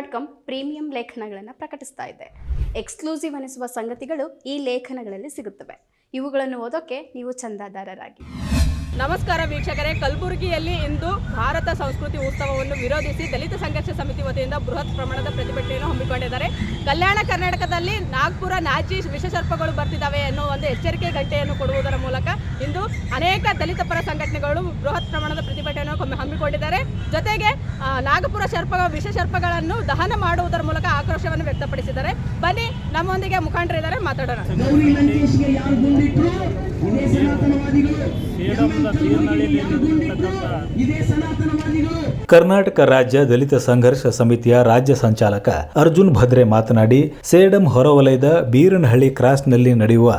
Dot com premium ಲೇಖನಗಳನ್ನು ಪ್ರಕಟಿಸ್ತಾ ಇದೆ. Exclusive ಅನಿಸುವ ಸಂಗತಿಗಳು ಈ ಲೇಖನಗಳಲ್ಲಿ ಸಿಗುತ್ತವೆ. ಇವುಗಳನ್ನು ಓದೋಕೆ ನೀವು ಚಂದಾದಾರರಾಗಿ. ನಮಸ್ಕಾರ ವೀಕ್ಷಕರೇ. ಕಲಬುರಗಿಯಲ್ಲಿ ಇಂದು ಭಾರತ ಸಂಸ್ಕೃತಿ ಉತ್ಸವವನ್ನು ವಿರೋಧಿಸಿ ದಲಿತ ಸಂಘರ್ಷ ಸಮಿತಿ ವತಿಯಿಂದ ಬೃಹತ್ ಪ್ರಮಾಣದ ಪ್ರತಿಭಟನೆಯನ್ನು ಹಮ್ಮಿಕೊಂಡಿದ್ದಾರೆ. ಕಲ್ಯಾಣ ಕರ್ನಾಟಕದಲ್ಲಿ ನಾಗ್ಪುರ ನಾಚಿ ವಿಷಸರ್ಪಗಳು ಬರ್ತಿದ್ದಾವೆ ಅನ್ನೋ ಒಂದು ಎಚ್ಚರಿಕೆ ಗಂಟೆಯನ್ನು ಕೊಡುವುದರ ಮೂಲಕ ಇಂದು ಅನೇಕ ದಲಿತ ಪರ ಸಂಘಟನೆಗಳು ಬೃಹತ್ ಪ್ರಮಾಣದ ಪ್ರತಿಭಟನೆಯನ್ನು ಹಮ್ಮಿ- ಹಮ್ಮಿಕೊಂಡಿದ್ದಾರೆ. ಜೊತೆಗೆ ಆ, ನಾಗಪುರ ಸರ್ಪ ವಿಷಸರ್ಪಗಳನ್ನು ದಹನ ಮಾಡುವುದರ ಮೂಲಕ ಆಕ್ರೋಶವನ್ನು ವ್ಯಕ್ತಪಡಿಸಿದ್ದಾರೆ. ಬನ್ನಿ ನಮ್ಮೊಂದಿಗೆ ಮುಖಂಡರಿದ್ದಾರೆ ಮಾತಾಡೋಣ. ಕರ್ನಾಟಕ ರಾಜ್ಯ ದಲಿತ ಸಂಘರ್ಷ ಸಮಿತಿಯ ರಾಜ್ಯ ಸಂಚಾಲಕ ಅರ್ಜುನ್ ಭದ್ರೆ ಮಾತನಾಡಿ ಸೇಡಂ ಹೊರವಲಯದ ಬೀರನಹಳ್ಳಿ ಕ್ರಾಸ್ನಲ್ಲಿ ನಡೆಯುವ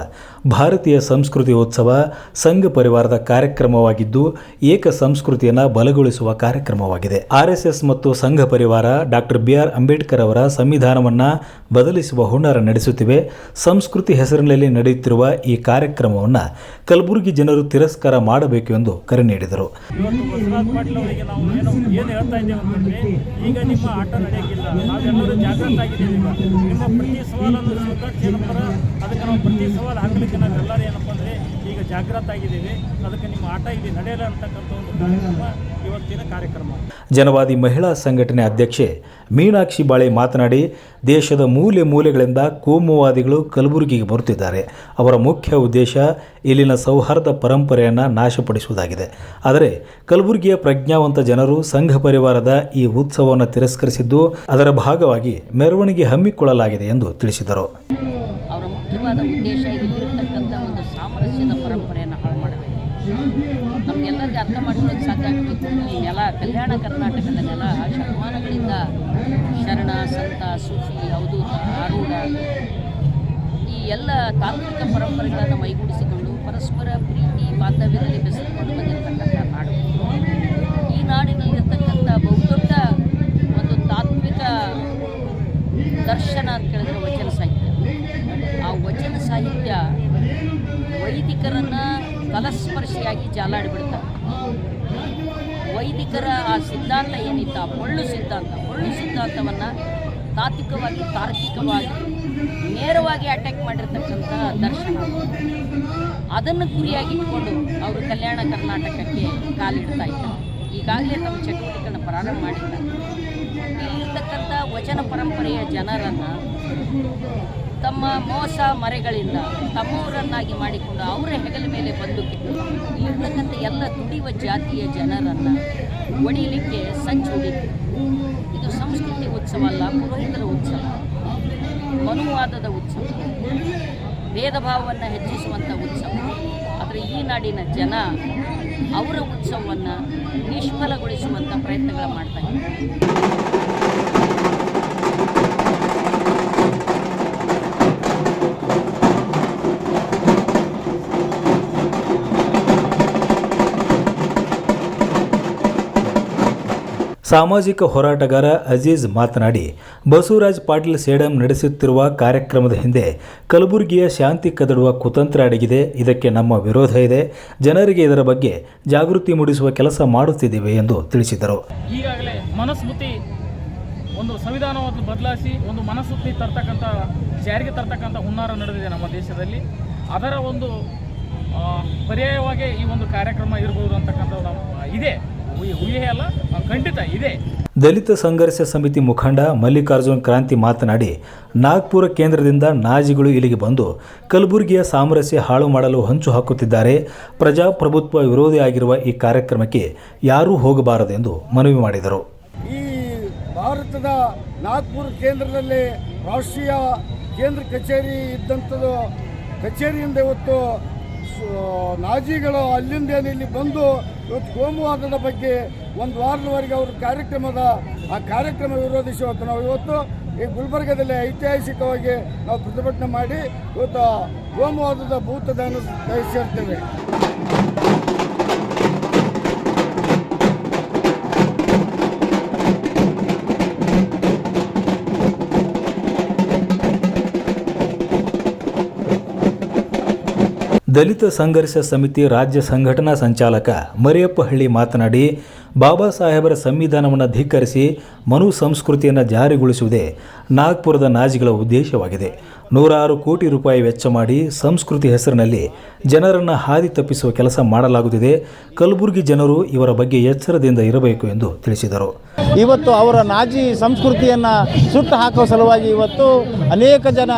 ಭಾರತೀಯ ಸಂಸ್ಕೃತಿ ಉತ್ಸವ ಸಂಘ ಪರಿವಾರದ ಕಾರ್ಯಕ್ರಮವಾಗಿದ್ದು, ಏಕ ಸಂಸ್ಕೃತಿಯನ್ನು ಬಲಗೊಳಿಸುವ ಕಾರ್ಯಕ್ರಮವಾಗಿದೆ. ಆರ್ಎಸ್ಎಸ್ ಮತ್ತು ಸಂಘ ಪರಿವಾರ ಡಾಕ್ಟರ್ ಬಿ ಆರ್ ಅಂಬೇಡ್ಕರ್ ಅವರ ಸಂವಿಧಾನವನ್ನು ಬದಲಿಸುವ ಹುನ್ನಾರ ನಡೆಸುತ್ತಿವೆ. ಸಂಸ್ಕೃತಿ ಹೆಸರಿನಲ್ಲಿ ನಡೆಯುತ್ತಿರುವ ಈ ಕಾರ್ಯಕ್ರಮವನ್ನು ಕಲಬುರಗಿ ಜನರು ತಿರಸ್ಕಾರ ಮಾಡಬೇಕು ಎಂದು ಕರೆ ನೀಡಿದರು. ಅದಕ್ಕೆ ನಾವು ಪ್ರತಿ ಸವಾಲು ಹಾಕಲಿಕ್ಕೆ ನಾವೆಲ್ಲರೂ ಏನಪ್ಪ ಅಂದರೆ ಈಗ ಜಾಗೃತ ಆಗಿದ್ದೀವಿ. ಅದಕ್ಕೆ ನಿಮ್ಮ ಆಟ ಇಲ್ಲಿ ನಡೆಯಲ್ಲ ಅಂತಕ್ಕಂಥ ಒಂದು ಕಾರ್ಯಕ್ರಮ ಇವತ್ತಿನ ಕಾರ್ಯಕ್ರಮ. ಜನವಾದಿ ಮಹಿಳಾ ಸಂಘಟನೆ ಅಧ್ಯಕ್ಷೆ ಮೀನಾಕ್ಷಿ ಬಾಳೆ ಮಾತನಾಡಿ, ದೇಶದ ಮೂಲೆ ಮೂಲೆಗಳಿಂದ ಕೋಮುವಾದಿಗಳು ಕಲಬುರಗಿಗೆ ಬರುತ್ತಿದ್ದಾರೆ. ಅವರ ಮುಖ್ಯ ಉದ್ದೇಶ ಇಲ್ಲಿನ ಸೌಹಾರ್ದ ಪರಂಪರೆಯನ್ನು ನಾಶಪಡಿಸುವುದಾಗಿದೆ. ಆದರೆ ಕಲಬುರಗಿಯ ಪ್ರಜ್ಞಾವಂತ ಜನರು ಸಂಘ ಪರಿವಾರದ ಈ ಉತ್ಸವವನ್ನು ತಿರಸ್ಕರಿಸಿದ್ದು, ಅದರ ಭಾಗವಾಗಿ ಮೆರವಣಿಗೆ ಹಮ್ಮಿಕೊಳ್ಳಲಾಗಿದೆ ಎಂದು ತಿಳಿಸಿದರು. ಮುಖ್ಯವಾದ ಉದ್ದೇಶ ಇಲ್ಲಿರ್ತಕ್ಕಂಥ ಒಂದು ಸಾಮರಸ್ಯದ ಪರಂಪರೆಯನ್ನು ಹಾಳು ಮಾಡಬೇಕು. ನಮಗೆಲ್ಲರಿಗೆ ಅರ್ಥ ಮಾಡ್ಕೊಳ್ಳೋಕೆ ಸಾಧ್ಯ ಆಗಬೇಕು ಈ ನೆಲ, ಕಲ್ಯಾಣ ಕರ್ನಾಟಕದ ನೆಲ ಶತಮಾನಗಳಿಂದ ಶರಣ, ಸಂತ, ಸೂಫಿ ಅವಧೂತ ಆರೂಢ, ಈ ಎಲ್ಲ ತಾಂತ್ರಿಕ ಪರಂಪರೆಗಳನ್ನು ಮೈಗೂಡಿಸಿಕೊಂಡು ಪರಸ್ಪರ ಪ್ರೀತಿ, ಬಾಂಧವ್ಯದಲ್ಲಿ ಬೆಸೆದುಕೊಂಡು ಬಂದಿರತಕ್ಕಂಥ ನಾಡು. ಈ ನಾಡಿನಲ್ಲಿರ್ತಕ್ಕಂಥ ಬಹುದೊಡ್ಡ ಒಂದು ತಾತ್ವಿಕ ದರ್ಶನ ಅಂತ ಕೇಳಿದ್ರೆ ವಚನ. ತಲಸ್ಪರ್ಶಿಯಾಗಿ ಜಾಲಾಡಿಬಿಡ್ತಾರೆ ವೈದಿಕರ ಆ ಸಿದ್ಧಾಂತ ಏನಿತ್ತ? ಪೊಳ್ಳು ಸಿದ್ಧಾಂತ. ಪೊಳ್ಳು ಸಿದ್ಧಾಂತವನ್ನು ತಾತ್ವಿಕವಾಗಿ, ತಾರ್ಕಿಕವಾಗಿ, ನೇರವಾಗಿ ಅಟ್ಯಾಕ್ ಮಾಡಿರ್ತಕ್ಕಂಥ ದರ್ಶನ. ಅದನ್ನು ಗುರಿಯಾಗಿಟ್ಕೊಂಡು ಅವರು ಕಲ್ಯಾಣ ಕರ್ನಾಟಕಕ್ಕೆ ಕಾಲಿಡ್ತಾ ಇದ್ದಾರೆ. ಈಗಾಗಲೇ ತಮ್ಮ ಚಟುವಟಿಕೆಗಳನ್ನು ಪ್ರಾರಂಭ ಮಾಡಿದ್ದಾರೆ. ಇಲ್ಲಿರ್ತಕ್ಕಂಥ ವಚನ ಪರಂಪರೆಯ ಜನರನ್ನು ತಮ್ಮ ಮೋಸ ಮರೆಗಳಿಂದ ತಮ್ಮವರನ್ನಾಗಿ ಮಾಡಿಕೊಂಡು ಅವರ ಹೆಗಲ ಮೇಲೆ ಬಂದು ಇರ್ತಕ್ಕಂಥ ಎಲ್ಲ ದುಡಿಯುವ ಜಾತಿಯ ಜನರನ್ನು ಒಡಿಲಿಕ್ಕೆ ಸಂಚು ಇದು ಸಂಸ್ಕೃತಿ ಉತ್ಸವ ಅಲ್ಲ, ಪುರೋಹಿತರ ಉತ್ಸವ. ಮನುವಾದದ ಉತ್ಸವ. ಭೇದ ಭಾವವನ್ನು ಹೆಚ್ಚಿಸುವಂಥ ಉತ್ಸವ. ಆದರೆ ಈ ನಾಡಿನ ಜನ ಅವರ ಉತ್ಸವವನ್ನು ನಿಷ್ಫಲಗೊಳಿಸುವಂಥ ಪ್ರಯತ್ನಗಳು ಮಾಡ್ತಾ ಇದ್ದಾರೆ. ಸಾಮಾಜಿಕ ಹೋರಾಟಗಾರ ಅಜೀಜ್ ಮಾತನಾಡಿ, ಬಸವರಾಜ್ ಪಾಟೀಲ್ ಸೇಡಂ ನಡೆಸುತ್ತಿರುವ ಕಾರ್ಯಕ್ರಮದ ಹಿಂದೆ ಕಲಬುರಗಿಯ ಶಾಂತಿ ಕದಡುವ ಕುತಂತ್ರ ಅಡಗಿದೆ. ಇದಕ್ಕೆ ನಮ್ಮ ವಿರೋಧ ಇದೆ. ಜನರಿಗೆ ಇದರ ಬಗ್ಗೆ ಜಾಗೃತಿ ಮೂಡಿಸುವ ಕೆಲಸ ಮಾಡುತ್ತಿದ್ದೇವೆ ಎಂದು ತಿಳಿಸಿದರು. ಈಗಾಗಲೇ ಮನಸ್ಮೃತಿ ಒಂದು ಸಂವಿಧಾನವನ್ನು ಬದಲಾಯಿಸಿ ಒಂದು ಮನಸ್ಮೃತಿ ತರ್ತಕ್ಕಂಥ, ಜಾರಿಗೆ ತರ್ತಕ್ಕಂಥ ಹುನ್ನಾರ ನಡೆದಿದೆ ನಮ್ಮ ದೇಶದಲ್ಲಿ. ಅದರ ಒಂದು ಪರ್ಯಾಯವಾಗಿ ಈ ಒಂದು ಕಾರ್ಯಕ್ರಮ ಇರಬಹುದು ಅಂತಕ್ಕಂಥ ಇದೆ. ಊಹೆ- ಊಹೆ ಅಲ್ಲ ಖಂಡಿತ ಇದೆ. ದಲಿತ ಸಂಘರ್ಷ ಸಮಿತಿ ಮುಖಂಡ ಮಲ್ಲಿಕಾರ್ಜುನ್ ಕ್ರಾಂತಿ ಮಾತನಾಡಿ ನಾಗ್ಪುರ ಕೇಂದ್ರದಿಂದ ನಾಜಿಗಳು ಇಲ್ಲಿಗೆ ಬಂದು ಕಲಬುರಗಿಯ ಸಾಮರಸ್ಯ ಹಾಳು ಮಾಡಲು ಹಂಚು ಹಾಕುತ್ತಿದ್ದಾರೆ. ಪ್ರಜಾಪ್ರಭುತ್ವ ವಿರೋಧಿಯಾಗಿರುವ ಈ ಕಾರ್ಯಕ್ರಮಕ್ಕೆ ಯಾರೂ ಹೋಗಬಾರದೆಂದು ಮನವಿ ಮಾಡಿದರು. ಈ ಭಾರತದ ನಾಗ್ಪುರ ಕೇಂದ್ರದಲ್ಲಿ ರಾಷ್ಟ್ರೀಯ ಕೇಂದ್ರ ಕಚೇರಿ ಇದ್ದಂಥದ್ದು ಕಚೇರಿಯಿಂದ ಇವತ್ತು ಸ- ನಾಜಿಗಳು ಅಲ್ಲಿಂದ ಇಲ್ಲಿ ಬಂದು ಇವತ್ತು ಕೋಮುವಾದದ ಬಗ್ಗೆ ಒಂದು ವಾರದವರೆಗೆ ಅವರು ಕಾರ್ಯಕ್ರಮದ, ಆ ಕಾರ್ಯಕ್ರಮ ವಿರೋಧಿಸಿ ಇವತ್ತು ನಾವು ಇವತ್ತು ಈ ಗುಲ್ಬರ್ಗದಲ್ಲಿ ಐತಿಹಾಸಿಕವಾಗಿ ನಾವು ಪ್ರತಿಭಟನೆ ಮಾಡಿ ಇವತ್ತು ಕೋಮುವಾದದ ಭೂತದಾನ ಸೇರ್ತೇವೆ. ದಲಿತ ಸಂಘರ್ಷ ಸಮಿತಿ ರಾಜ್ಯ ಸಂಘಟನಾ ಸಂಚಾಲಕ ಮರಿಯಪ್ಪಹಳ್ಳಿ ಮಾತನಾಡಿ, ಬಾಬಾ ಸಾಹೇಬರ ಸಂವಿಧಾನವನ್ನು ಧಿಕ್ಕರಿಸಿ ಮನು ಸಂಸ್ಕೃತಿಯನ್ನು ಜಾರಿಗೊಳಿಸುವುದೇ ನಾಗ್ಪುರದ ನಾಜಿಗಳ ಉದ್ದೇಶವಾಗಿದೆ. ನೂರಾರು ಕೋಟಿ ರೂಪಾಯಿ ವೆಚ್ಚ ಮಾಡಿ ಸಂಸ್ಕೃತಿ ಹೆಸರಿನಲ್ಲಿ ಜನರನ್ನು ಹಾದಿ ತಪ್ಪಿಸುವ ಕೆಲಸ ಮಾಡಲಾಗುತ್ತಿದೆ. ಕಲಬುರಗಿ ಜನರು ಇವರ ಬಗ್ಗೆ ಎಚ್ಚರದಿಂದ ಇರಬೇಕು ಎಂದು ತಿಳಿಸಿದರು. ಇವತ್ತು ಅವರ ನಾಜಿ ಸಂಸ್ಕೃತಿಯನ್ನು ಸುಟ್ಟು ಹಾಕುವ ಸಲುವಾಗಿ ಇವತ್ತು ಅನೇಕ ಜನ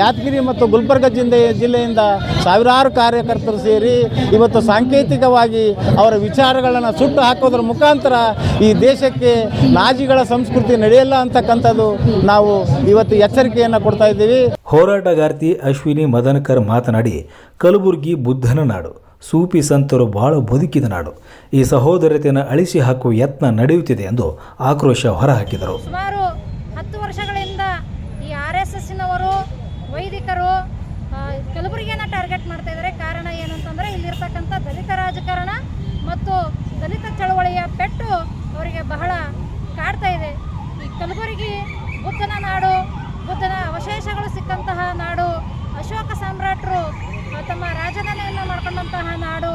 ಯಾದಗಿರಿ ಮತ್ತು ಗುಲ್ಬರ್ಗ ಜಿಲ್ಲೆ ಜಿಲ್ಲೆಯಿಂದ ಸಾವಿರಾರು ಕಾರ್ಯಕರ್ತರು ಸೇರಿ ಇವತ್ತು ಸಾಂಕೇತಿಕವಾಗಿ ಅವರ ವಿಚಾರಗಳನ್ನು ಸುಟ್ಟು ಹಾಕೋದ್ರ ಮುಖಾಂತರ ಈ ದೇಶಕ್ಕೆ ನಾಜಿಗಳ ಸಂಸ್ಕೃತಿ ನಡೆಯಲ್ಲ ಅಂತಕ್ಕಂಥದ್ದು ನಾವು ಇವತ್ತು ಎಚ್ಚರಿಕೆಯನ್ನು ಕೊಡ್ತಾ ಇದ್ದೀವಿ. ಹೋರಾಟಗಾರ್ತಿ ಅಶ್ವಿನಿ ಮದನಕರ್ ಮಾತನಾಡಿ, ಕಲಬುರ್ಗಿ ಬುದ್ಧನ ನಾಡು ಸೂಪಿ ಸಂತರು ಬಾಳು ಬದುಕಿದ ನಾಡು. ಈ ಸಹೋದರತೆಯನ್ನು ಅಳಿಸಿ ಹಾಕುವ ಯತ್ನ ನಡೆಯುತ್ತಿದೆ ಎಂದು ಆಕ್ರೋಶ ಹೊರಹಾಕಿದರು. ಸುಮಾರು ಹತ್ತು ವರ್ಷಗಳಿಂದ ಈ ಆರ್ ಎಸ್ ಎಸ್ಸಿನವರು, ವೈದಿಕರು ಕಲಬುರಗಿಯನ್ನು ಟಾರ್ಗೆಟ್ ಮಾಡ್ತಾ ಇದ್ದಾರೆ. ಕಾರಣ ಏನು ಏನಂತಂದರೆ ಇಲ್ಲಿರ್ತಕ್ಕಂಥ ದಲಿತ ರಾಜಕಾರಣ ಮತ್ತು ದಲಿತ ಚಳವಳಿಯ ಪೆಟ್ಟು ಅವರಿಗೆ ಬಹಳ ಕಾಡ್ತಾ ಇದೆ. ಈ ಕಲಬುರಗಿ ಬುದ್ಧನ ನಾಡು ಬುದ್ಧನ ಅವಶೇಷಗಳು ಸಿಕ್ಕಂತಹ ನಾಡು. ಅಶೋಕ ಸಾಮ್ರಾಟರು ತಮ್ಮ ರಾಜಧಾನಿಯನ್ನು ಮಾಡ್ಕೊಂಡಂತಹ ನಾಡು.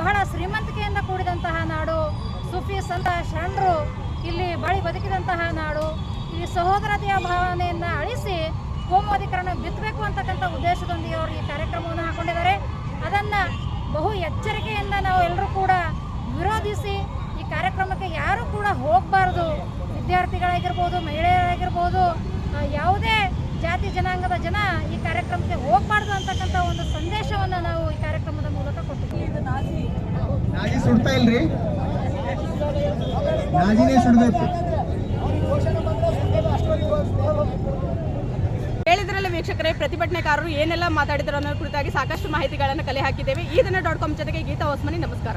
ಬಹಳ ಶ್ರೀಮಂತಿಕೆಯಿಂದ ಕೂಡಿದಂತಹ ನಾಡು. ಸೂಫಿ ಸಂತ ಶರಣರು ಇಲ್ಲಿ ಬಾಳಿ ಬದುಕಿದಂತಹ ನಾಡು. ಈ ಸಹೋದರತೆಯ ಭಾವನೆಯನ್ನು ಅಳಿಸಿ ಕೋಮುವಾದೀಕರಣ ಬಿತ್ತಬೇಕು ಅಂತಕ್ಕಂಥ ಉದ್ದೇಶದೊಂದಿಗೆ ಅವರು ಈ ಕಾರ್ಯಕ್ರಮವನ್ನು ಹಾಕೊಂಡಿದ್ದಾರೆ. ಅದನ್ನು ಬಹು ಎಚ್ಚರಿಕೆಯಿಂದ ನಾವು ಎಲ್ಲರೂ ಕೂಡ ವಿರೋಧಿಸಿ ಈ ಕಾರ್ಯಕ್ರಮಕ್ಕೆ ಯಾರೂ ಕೂಡ ಹೋಗಬಾರ್ದು. ವಿದ್ಯಾರ್ಥಿಗಳಾಗಿರ್ಬೋದು, ಮಹಿಳೆಯರಾಗಿರ್ಬೋದು ಯಾವುದೇ ಜಾತಿ ಜನಾಂಗದ ಜನ ಈ ಕಾರ್ಯಕ್ರಮಕ್ಕೆ ಹೋಗಬಾರ್ದು ಅಂತಕ್ಕಂಥ ಒಂದು ಸಂದೇಶವನ್ನು ನಾವು ಈ ಕಾರ್ಯಕ್ರಮದ ಮೂಲಕ ಕೊಟ್ಟಿದ್ದೀವಿ. ನಾಜಿ. ಸುಡ್ತಾ ಇಲ್ರಿ? ನಾಜಿನೇ ಸುಡ್ಬೇಕು. ಹೇಳಿದ್ರಲ್ಲ ವೀಕ್ಷಕರೇ ಪ್ರತಿಭಟನೆಕಾರರು ಏನೆಲ್ಲ ಮಾತಾಡಿದ್ರು ಅನ್ನೋ ಕುರಿತಾಗಿ ಸಾಕಷ್ಟು ಮಾಹಿತಿಗಳನ್ನು ಕಲೆ ಹಾಕಿದ್ದೇವೆ. ಈ ದಿನ ಡಾಟ್ ಕಾಮ್ ಜೊತೆಗೆ ಗೀತಾ ಹೊಸ್ಮನಿ ನಮಸ್ಕಾರ.